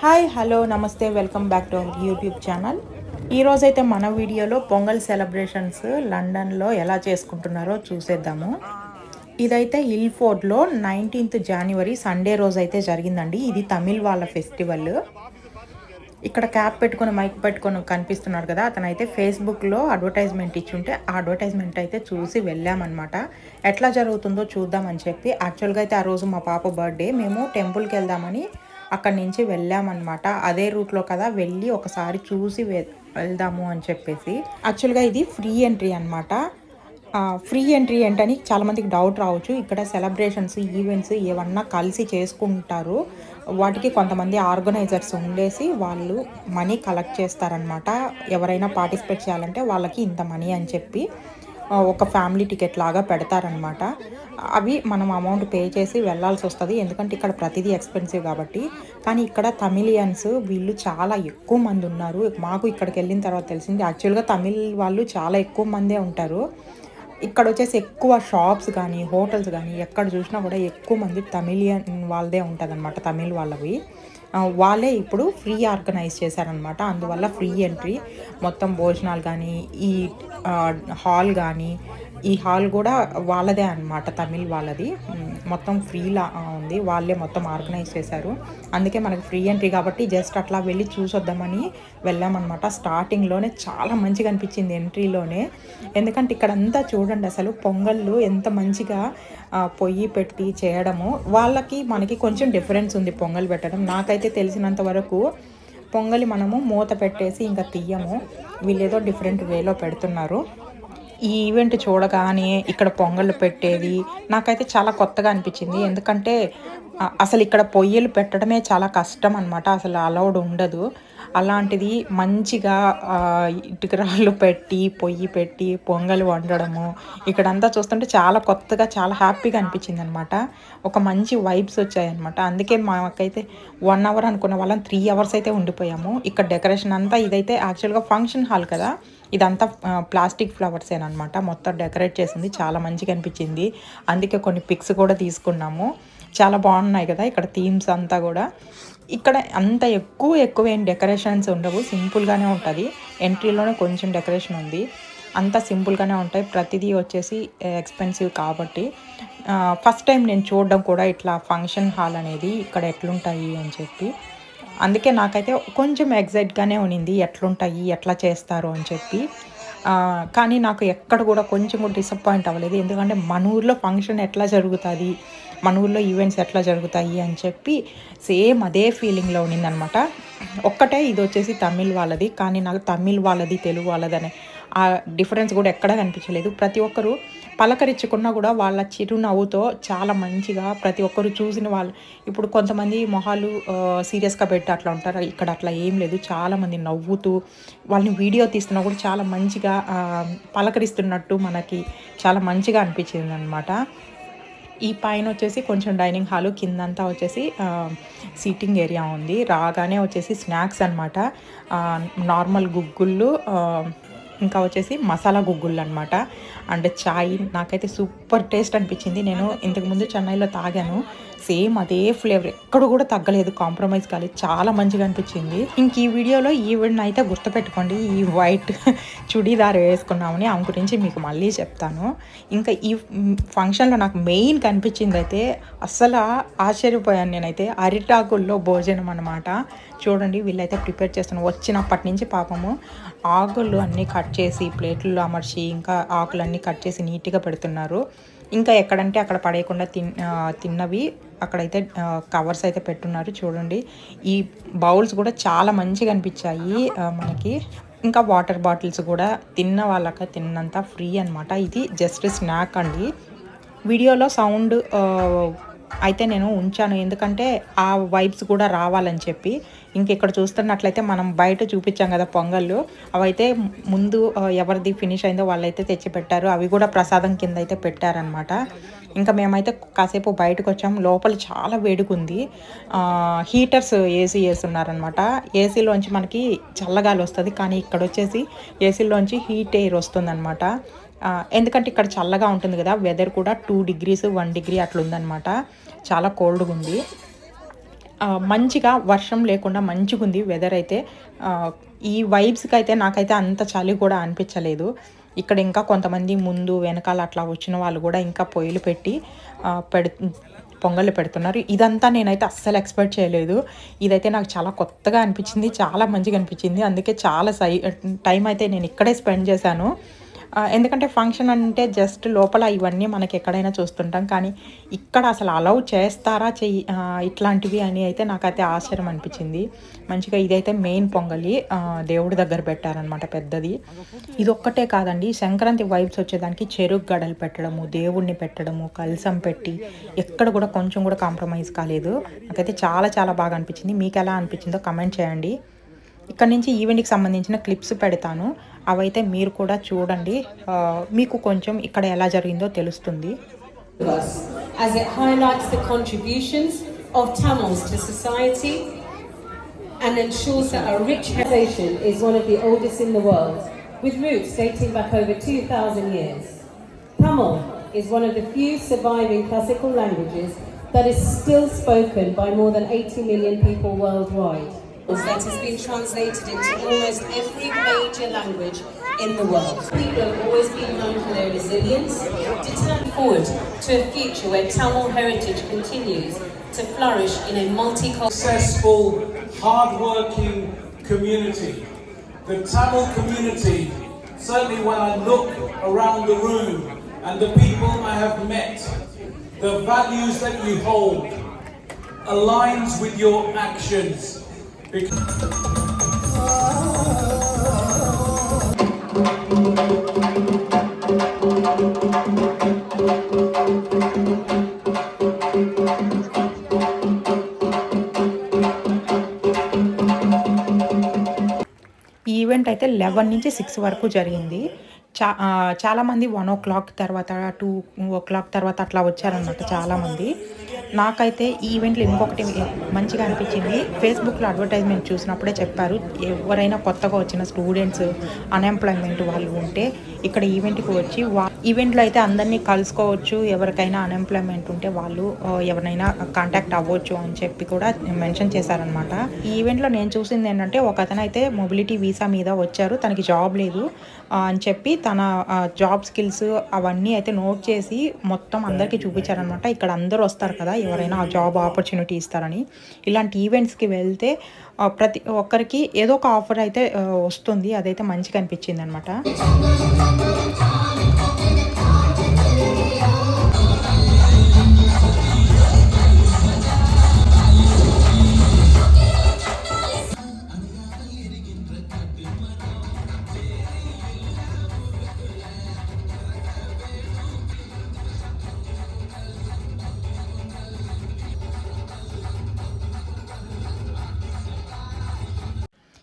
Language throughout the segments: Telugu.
హాయ్ హలో నమస్తే welcome back to our YouTube channel. ఈరోజైతే మన వీడియోలో పొంగల్ సెలబ్రేషన్స్ లండన్లో ఎలా చేసుకుంటున్నారో చూసేద్దాము. ఇదైతే హిల్ ఫోర్డ్లో నైన్టీన్త్ జనవరి సండే రోజు అయితే జరిగిందండి. ఇది తమిళ్ వాళ్ళ ఫెస్టివల్. ఇక్కడ క్యాప్ పెట్టుకొని మైక్ పెట్టుకొని కనిపిస్తున్నారు కదా అతను అయితే ఫేస్బుక్లో అడ్వర్టైజ్మెంట్ ఇచ్చుంటే ఆ అడ్వర్టైజ్మెంట్ అయితే చూసి వెళ్ళామన్నమాట. ఎట్లా జరుగుతుందో చూద్దామని చెప్పి యాక్చువల్గా అయితే ఆ రోజు మా పాప బర్త్డే మేము టెంపుల్కి వెళ్దామని అక్కడి నుంచి వెళ్ళామన్నమాట. అదే రూట్లో కదా వెళ్ళి ఒకసారి చూసి వె- వెళ్దాము అని చెప్పేసి. యాక్చువల్గా ఇది ఫ్రీ ఎంట్రీ అనమాట ఫ్రీ ఎంట్రీ ఏంటని చాలామందికి డౌట్ రావచ్చు. ఇక్కడ సెలబ్రేషన్స్ ఈవెంట్స్ ఏమన్నా కలిసి చేసుకుంటారు. వాటికి కొంతమంది ఆర్గనైజర్స్ ఉండేసి వాళ్ళు మనీ కలెక్ట్ చేస్తారనమాట ఎవరైనా పార్టిసిపేట్ చేయాలంటే వాళ్ళకి ఇంత మనీ అని చెప్పి. ఒక ఫ్యామిలీ టికెట్ లాగా పెడతారనమాట. అవి మనం అమౌంట్ పే చేసి వెళ్ళాల్సి వస్తుంది. ఎందుకంటే ఇక్కడ ప్రతిదీ ఎక్స్పెన్సివ్ కాబట్టి. కానీ ఇక్కడ తమిలియన్స్ వీళ్ళు చాలా ఎక్కువ మంది ఉన్నారు. మాకు ఇక్కడికి వెళ్ళిన తర్వాత తెలిసింది. యాక్చువల్గా తమిళ్ వాళ్ళు చాలా ఎక్కువ మందే ఉంటారు. ఇక్కడ వచ్చేసి ఎక్కువ షాప్స్ కానీ హోటల్స్ కానీ ఎక్కడ చూసినా కూడా ఎక్కువ మంది తమిళియన్ వాళ్ళదే ఉంటుంది అనమాట తమిళ్ వాళ్ళవి. వాళ్ళే ఇప్పుడు ఫ్రీ ఆర్గనైజ్ చేశారనమాట అందువల్ల ఫ్రీ ఎంట్రీ మొత్తం భోజనాలు కానీ ఈ హాల్ కానీ ఈ హాల్ కూడా వాళ్ళదే అనమాట తమిళ్ వాళ్ళది. మొత్తం ఫ్రీలా ఉంది. వాళ్ళే మొత్తం ఆర్గనైజ్ చేశారు. అందుకే మనకి ఫ్రీ ఎంట్రీ కాబట్టి జస్ట్ అట్లా వెళ్ళి చూసొద్దామని వెళ్ళామన్నమాట. స్టార్టింగ్లోనే చాలా మంచిగా అనిపించింది ఎంట్రీలోనే. ఎందుకంటే ఇక్కడ అంతా చూడండి అసలు పొంగళ్ళు ఎంత మంచిగా పొయ్యి పెట్టి చేయడము. వాళ్ళకి మనకి కొంచెం డిఫరెన్స్ ఉంది పొంగల్ పెట్టడం. నాకైతే తెలిసినంత వరకు పొంగలి మనము మూత పెట్టేసి ఇంకా తీయము వీళ్ళేదో డిఫరెంట్ వేలో పెడుతున్నారు. ఈ ఈవెంట్ చూడగానే ఇక్కడ పొంగళ్ళు పెట్టేది నాకైతే చాలా కొత్తగా అనిపించింది. ఎందుకంటే అసలు ఇక్కడ పొయ్యిలు పెట్టడమే చాలా కష్టం అనమాట అసలు అలౌడ్ ఉండదు. అలాంటిది మంచిగా ఇటుకరాళ్ళు పెట్టి పొయ్యి పెట్టి పొంగల్ వండడము ఇక్కడంతా చూస్తుంటే చాలా కొత్తగా చాలా హ్యాపీగా అనిపించింది అనమాట ఒక మంచి వైబ్స్ వచ్చాయన్నమాట అందుకే మాకైతే వన్ అవర్ అనుకున్న వాళ్ళం త్రీ అవర్స్ అయితే ఉండిపోయాము. ఇక్కడ డెకరేషన్ అంతా ఇదైతే యాక్చువల్గా ఫంక్షన్ హాల్ కదా. ఇదంతా ప్లాస్టిక్ ఫ్లవర్స్ అనమాట మొత్తం డెకరేట్ చేసింది. చాలా మంచిగా అనిపించింది. అందుకే కొన్ని పిక్స్ కూడా తీసుకున్నాము. చాలా బాగున్నాయి కదా ఇక్కడ థీమ్స్ అంతా కూడా. ఇక్కడ అంత ఎక్కువ ఎక్కువ ఏం డెకరేషన్స్ ఉండవు. సింపుల్గానే ఉంటుంది. ఎంట్రీలోనే కొంచెం డెకరేషన్ ఉంది. అంతా సింపుల్గానే ఉంటాయి. ప్రతిదీ వచ్చేసి ఎక్స్పెన్సివ్ కాబట్టి. ఫస్ట్ టైం నేను చూడడం కూడా ఇట్లా ఫంక్షన్ హాల్ అనేది ఇక్కడ ఎట్లుంటాయి అని చెప్పి. అందుకే నాకైతే కొంచెం ఎగ్జైట్గానే ఉన్నింది ఎట్లుంటాయి ఎట్లా చేస్తారు అని చెప్పి. కానీ నాకు ఎక్కడ కూడా కొంచెం కూడా డిసప్పాయింట్ అవ్వలేదు. ఎందుకంటే మన ఊర్లో ఫంక్షన్ ఎట్లా జరుగుతుంది మన ఊర్లో ఈవెంట్స్ ఎట్లా జరుగుతాయి అని చెప్పి సేమ్ అదే ఫీలింగ్లో ఉన్నిందనమాట ఒక్కటే ఇది వచ్చేసి తమిళ్ వాళ్ళది కానీ నాకు తమిళ్ వాళ్ళది తెలుగు వాళ్ళది అనే ఆ డిఫరెన్స్ కూడా ఎక్కడా కనిపించలేదు. ప్రతి ఒక్కరు పలకరించుకున్నా కూడా వాళ్ళ చిరునవ్వుతో చాలా మంచిగా ప్రతి ఒక్కరు చూసిన వాళ్ళు. ఇప్పుడు కొంతమంది మొహాలు సీరియస్గా పెట్టి అట్లా ఉంటారు. ఇక్కడ అట్లా ఏం లేదు. చాలామంది నవ్వుతూ వాళ్ళని వీడియో తీస్తున్నా కూడా చాలా మంచిగా పలకరిస్తున్నట్టు మనకి చాలా మంచిగా అనిపించింది అనమాట ఈ పైన వచ్చేసి కొంచెం డైనింగ్ హాలు కిందంతా వచ్చేసి సీటింగ్ ఏరియా ఉంది. రాగానే వచ్చేసి స్నాక్స్ అనమాట నార్మల్ గుగ్గుళ్ళు ఇంకా వచ్చేసి మసాలా గుగ్గుళ్ళు అనమాట అండ్ చాయ్ నాకైతే సూపర్ టేస్ట్ అనిపించింది. నేను ఇంతకుముందు చెన్నైలో తాగాను. సేమ్ అదే ఫ్లేవర్ ఎక్కడ కూడా తగ్గలేదు కాంప్రమైజ్ కాలేదు చాలా మంచిగా అనిపించింది. ఇంక ఈ వీడియోలో ఈవెంట్ అయితే గుర్తుపెట్టుకోండి ఈ వైట్ చుడీదార్ వేసుకున్నామని ఆమె గురించి మీకు మళ్ళీ చెప్తాను. ఇంకా ఈ ఫంక్షన్లో నాకు మెయిన్ కనిపించింది అయితే అస్సలు ఆశ్చర్యపోయాను నేనైతే. అరిటాకుల్లో భోజనం అనమాట చూడండి వీళ్ళైతే ప్రిపేర్ చేస్తాను వచ్చినప్పటి నుంచి పాపము ఆకులు అన్నీ కట్ చేసి ప్లేట్లలో అమర్చి ఇంకా ఆకులన్నీ కట్ చేసి నీట్గా పెడుతున్నారు. ఇంకా ఎక్కడంటే అక్కడ పడేయకుండా తిన్ తిన్నవి అక్కడైతే కవర్స్ అయితే పెట్టున్నారు. చూడండి. ఈ బౌల్స్ కూడా చాలా మంచిగా అనిపించాయి మనకి. ఇంకా వాటర్ బాటిల్స్ కూడా తిన్న వాళ్ళకి తిన్నంత ఫ్రీ అనమాట ఇది జస్ట్ స్నాక్ అండి. వీడియోలో సౌండ్ అయితే నేను ఉంచాను. ఎందుకంటే ఆ వైబ్స్ కూడా రావాలని చెప్పి. ఇంకెక్కడ చూస్తున్నట్లయితే మనం బయట చూపించాం కదా పొంగళ్ళు. అవైతే ముందు ఎవరిది ఫినిష్ అయిందో వాళ్ళైతే తెచ్చి పెట్టారు అవి కూడా ప్రసాదం కింద అయితే పెట్టారనమాట ఇంకా మేమైతే కాసేపు బయటకు వచ్చాం లోపల చాలా వేడుకుంది హీటర్స్ ఏసీ వేస్తున్నారనమాట ఏసీలోంచి మనకి చల్లగాలి వస్తుంది. కానీ ఇక్కడ వచ్చేసి ఏసీలోంచి హీట్ ఎయిర్ వస్తుందన్నమాట. ఎందుకంటే ఇక్కడ చల్లగా ఉంటుంది కదా. వెదర్ కూడా టూ డిగ్రీస్ వన్ డిగ్రీ అట్లా ఉందన్నమాట చాలా కోల్డ్గా ఉంది మంచిగా వర్షం లేకుండా మంచిగా ఉంది వెదర్ అయితే. ఈ వైబ్స్కి అయితే నాకైతే అంత చలి కూడా అనిపించలేదు. ఇక్కడ ఇంకా కొంతమంది ముందు వెనకాల అట్లా వచ్చిన వాళ్ళు కూడా ఇంకా పొయ్యిలు పెట్టి పెడు పొంగళ్ళు పెడుతున్నారు. ఇదంతా నేనైతే అస్సలు ఎక్స్పెక్ట్ చేయలేదు. ఇదైతే నాకు చాలా కొత్తగా అనిపించింది చాలా మంచిగా అనిపించింది. అందుకే చాలా సై టైం అయితే నేను ఇక్కడే స్పెండ్ చేశాను. ఎందుకంటే ఫంక్షన్ అంటే జస్ట్ లోపల ఇవన్నీ మనకి ఎక్కడైనా చూస్తుంటాం. కానీ ఇక్కడ అసలు అలౌ చేస్తారా చెయ్యి ఇట్లాంటివి అని అయితే నాకైతే ఆశ్చర్యం అనిపించింది. మంచిగా ఇదైతే మెయిన్ పొంగలి దేవుడి దగ్గర పెట్టారనమాట పెద్దది. ఇది ఒక్కటే కాదండి సంక్రాంతి వైబ్స్ వచ్చేదానికి చెరుకు గడలు పెట్టడము దేవుణ్ణి పెట్టడము కలసం పెట్టి ఎక్కడ కూడా కొంచెం కూడా కాంప్రమైజ్ కాలేదు. నాకైతే చాలా చాలా బాగా అనిపించింది. మీకు ఎలా అనిపించిందో కమెంట్ చేయండి. ఇక్కడ నుంచి ఈవెంట్కి సంబంధించిన క్లిప్స్ పెడతాను అవైతే మీరు కూడా చూడండి మీకు కొంచెం ఇక్కడ ఎలా జరిగిందో తెలుస్తుంది as it highlights the contributions of Tamils to society and ensures that our rich nation is one of the oldest in the world, with roots dating back over 2,000 years. Tamil is one of the few surviving classical languages that is still spoken by more than 80 million people worldwide. That has been translated into almost every major language in the world. People have always been known for their resilience, determined forward to a future where Tamil heritage continues to flourish in a multicultural. successful, hard-working community. The Tamil community, certainly when I look around the room and the people I have met, the values that you hold aligns with your actions. Event అయితే లెవెన్ నుంచి సిక్స్ వరకు జరిగింది. చా చాలామంది వన్ ఓ క్లాక్ తర్వాత టూ ఓ క్లాక్ తర్వాత అట్లా వచ్చారనమాట చాలామంది. నాకైతే ఈ ఈవెంట్లో ఇంకొకటి మంచిగా అనిపించింది. ఫేస్బుక్లో అడ్వర్టైజ్మెంట్ చూసినప్పుడే చెప్పారు ఎవరైనా కొత్తగా వచ్చిన స్టూడెంట్స్ అన్ఎంప్లాయ్మెంట్ వాళ్ళు ఉంటే ఇక్కడ ఈవెంట్కి వచ్చి వా ఈవెంట్లో అయితే అందరినీ కలుసుకోవచ్చు ఎవరికైనా అన్ఎంప్లాయ్మెంట్ ఉంటే వాళ్ళు ఎవరైనా ఎవరినైనా కాంటాక్ట్ అవ్వచ్చు అని చెప్పి కూడా మెన్షన్ చేశారనమాట ఈ ఈవెంట్లో నేను చూసింది ఏంటంటే ఒక అతను అయితే మొబిలిటీ వీసా మీద వచ్చారు తనకి జాబ్ లేదు అని చెప్పి తన జాబ్ స్కిల్స్ అవన్నీ అయితే నోట్ చేసి మొత్తం అందరికీ చూపించారనమాట ఇక్కడ అందరూ వస్తారు కదా ఎవరైనా ఆ జాబ్ ఆపర్చునిటీ ఇస్తారని. ఇలాంటి ఈవెంట్స్కి వెళ్తే ప్రతి ఒక్కరికి ఏదో ఒక ఆఫర్ అయితే వస్తుంది. అదైతే మంచిగా అనిపించింది అనమాట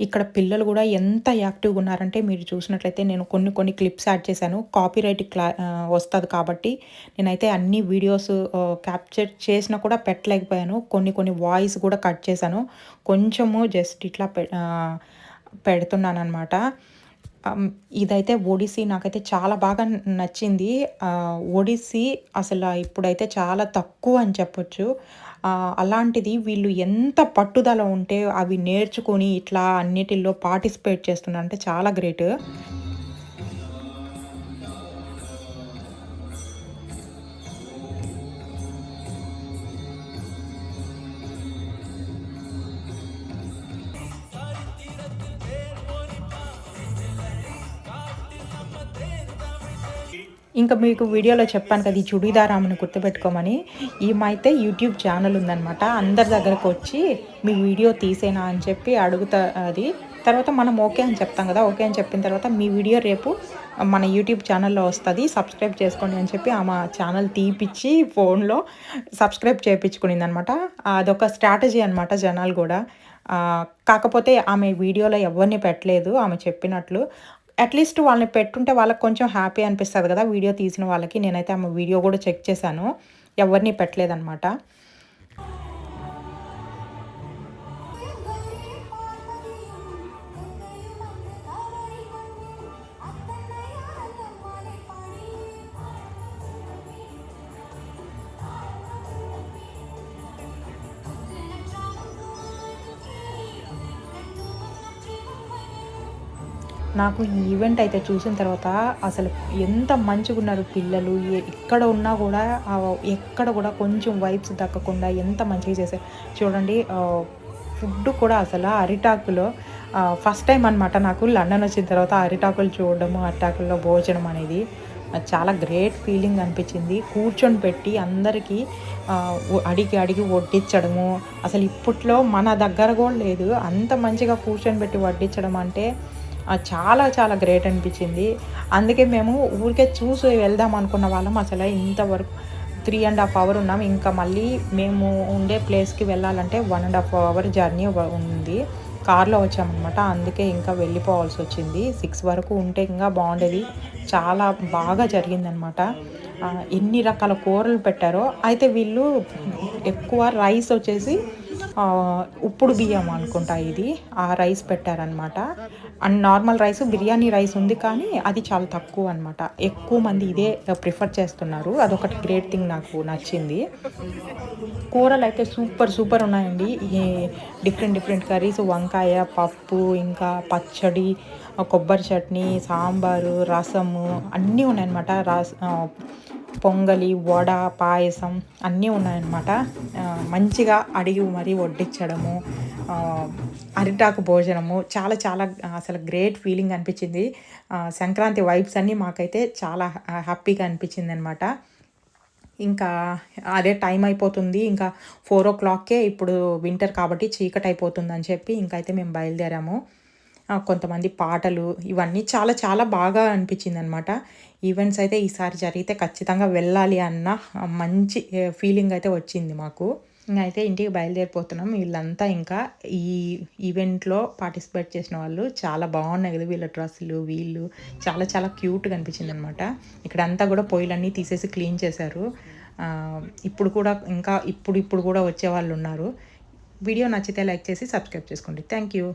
ఇక్కడ పిల్లలు కూడా ఎంత యాక్టివ్గా ఉన్నారంటే మీరు చూసినట్లయితే నేను కొన్ని కొన్ని క్లిప్స్ యాడ్ చేశాను. కాపీరైట్ క్లా వస్తుంది కాబట్టి నేనైతే అన్ని వీడియోస్ క్యాప్చర్ చేసినా కూడా పెట్టలేకపోయాను. కొన్ని కొన్ని వాయిస్ కూడా కట్ చేశాను. కొంచెము జస్ట్ ఇట్లా పె పెడుతున్నాను అనమాట ఇదైతే ఒడిస్సీ నాకైతే చాలా బాగా నచ్చింది. ఒడిస్సీ అసలు ఇప్పుడైతే చాలా తక్కువ అని చెప్పొచ్చు. అలాంటిది వీళ్ళు ఎంత పట్టుదల ఉంటే అవి నేర్చుకొని ఇట్లా అన్నిటిల్లో పార్టిసిపేట్ చేస్తున్నారు అంటే చాలా గ్రేట్. ఇంకా మీకు వీడియోలో చెప్పాను కదా ఈ చుడీదార్ ఆమెను గుర్తుపెట్టుకోమని. ఈమైతే యూట్యూబ్ ఛానల్ ఉందనమాట అందరి దగ్గరకు వచ్చి మీ వీడియో తీసేనా అని చెప్పి అడుగుతా అది. తర్వాత మనం ఓకే అని చెప్తాం కదా ఓకే అని చెప్పిన తర్వాత మీ వీడియో రేపు మన యూట్యూబ్ ఛానల్లో వస్తుంది సబ్స్క్రైబ్ చేసుకోండి అని చెప్పి ఆమె ఛానల్ తీపిచ్చి ఫోన్లో సబ్స్క్రైబ్ చేయించుకునింది అనమాట అదొక స్ట్రాటజీ అనమాట జనాలు కూడా. కాకపోతే ఆమె వీడియోలో ఎవరిని పెట్టలేదు ఆమె చెప్పినట్లు. అట్లీస్ట్ వాళ్ళని పెట్టుంటే వాళ్ళకి కొంచెం హ్యాపీ అనిపిస్తుంది కదా వీడియో తీసిన వాళ్ళకి. నేనైతే ఆమె వీడియో కూడా చెక్ చేశాను. ఎవరిని పెట్టలేదనమాట నాకు ఈ ఈవెంట్ అయితే చూసిన తర్వాత అసలు ఎంత మంచిగా ఉన్నారు పిల్లలు ఎక్కడ ఉన్నా కూడా ఎక్కడ కూడా కొంచెం వైబ్స్ దక్కకుండా ఎంత మంచిగా చేశారు. చూడండి ఫుడ్ కూడా అసలు ఆ అరిటాకులో ఫస్ట్ టైం అనమాట నాకు లండన్ వచ్చిన తర్వాత అరిటాకులు చూడడము అరిటాకుల్లో భోజనం అనేది. చాలా గ్రేట్ ఫీలింగ్ అనిపించింది. కూర్చొని పెట్టి అందరికీ అడిగి అడిగి వడ్డించడము. అసలు ఇప్పట్లో మన దగ్గర కూడా లేదు. అంత మంచిగా కూర్చొని పెట్టి వడ్డించడం అంటే చాలా చాలా గ్రేట్ అనిపించింది. అందుకే మేము ఊరికే చూసి వెళ్దాం అనుకున్న వాళ్ళం. అసలు ఇంతవరకు త్రీ అండ్ హాఫ్ అవర్ ఉన్నాం. ఇంకా మళ్ళీ మేము ఉండే ప్లేస్కి వెళ్ళాలంటే one and half hour journey ఉంది. కార్లో వచ్చామన్నమాట. అందుకే ఇంకా వెళ్ళిపోవాల్సి వచ్చింది. సిక్స్ వరకు ఉంటే ఇంకా బాగుండేది. చాలా బాగా జరిగిందనమాట ఎన్ని రకాల కూరలు పెట్టారో. అయితే వీళ్ళు ఎక్కువ రైస్ వచ్చేసి ఉప్పుడు బియ్యం అనుకుంటా ఇది. ఆ రైస్ పెట్టారనమాట and normal rice biryani rice ఉంది కానీ అది చాలా తక్కువ అనమాట ఎక్కువ మంది ఇదే ప్రిఫర్ చేస్తున్నారు. అదొకటి గ్రేట్ థింగ్ నాకు నచ్చింది. కూరలు అయితే సూపర్ సూపర్ ఉన్నాయండి. ఈ డిఫరెంట్ డిఫరెంట్ కర్రీస్ వంకాయ పప్పు ఇంకా పచ్చడి కొబ్బరి చట్నీ సాంబారు రసము అన్నీ ఉన్నాయన్నమాట. రస పొంగలి వడ పాయసం అన్నీ ఉన్నాయన్నమాట. మంచిగా అడిగి మరీ వడ్డించడము అరిటాకు భోజనము చాలా చాలా అసలు గ్రేట్ ఫీలింగ్ అనిపించింది. సంక్రాంతి వైబ్స్ అన్నీ మాకైతే చాలా హ్యాపీగా అనిపించింది అనమాట ఇంకా అదే టైం అయిపోతుంది. ఇంకా ఫోర్ ఓ క్లాక్కే ఇప్పుడు వింటర్ కాబట్టి చీకటి అయిపోతుంది అని చెప్పి ఇంకైతే మేము బయలుదేరాము. కొంతమంది పాటలు ఇవన్నీ చాలా చాలా బాగా అనిపించింది అనమాట ఈవెంట్స్ అయితే ఈసారి జరిగితే ఖచ్చితంగా వెళ్ళాలి అన్న మంచి ఫీలింగ్ అయితే వచ్చింది మాకు. అయితే ఇంటికి బయలుదేరిపోతున్నాం. వీళ్ళంతా ఇంకా ఈ ఈవెంట్లో పార్టిసిపేట్ చేసిన వాళ్ళు చాలా బాగున్నాయి కదా వీళ్ళ డ్రెస్సులు వీళ్ళు చాలా చాలా క్యూట్గా అనిపించింది అనమాట ఇక్కడంతా కూడా పొయ్యిలన్నీ తీసేసి క్లీన్ చేశారు. ఇప్పుడు కూడా ఇంకా ఇప్పుడు ఇప్పుడు కూడా వచ్చే వాళ్ళు ఉన్నారు. వీడియో నచ్చితే లైక్ చేసి సబ్స్క్రైబ్ చేసుకోండి. Thank you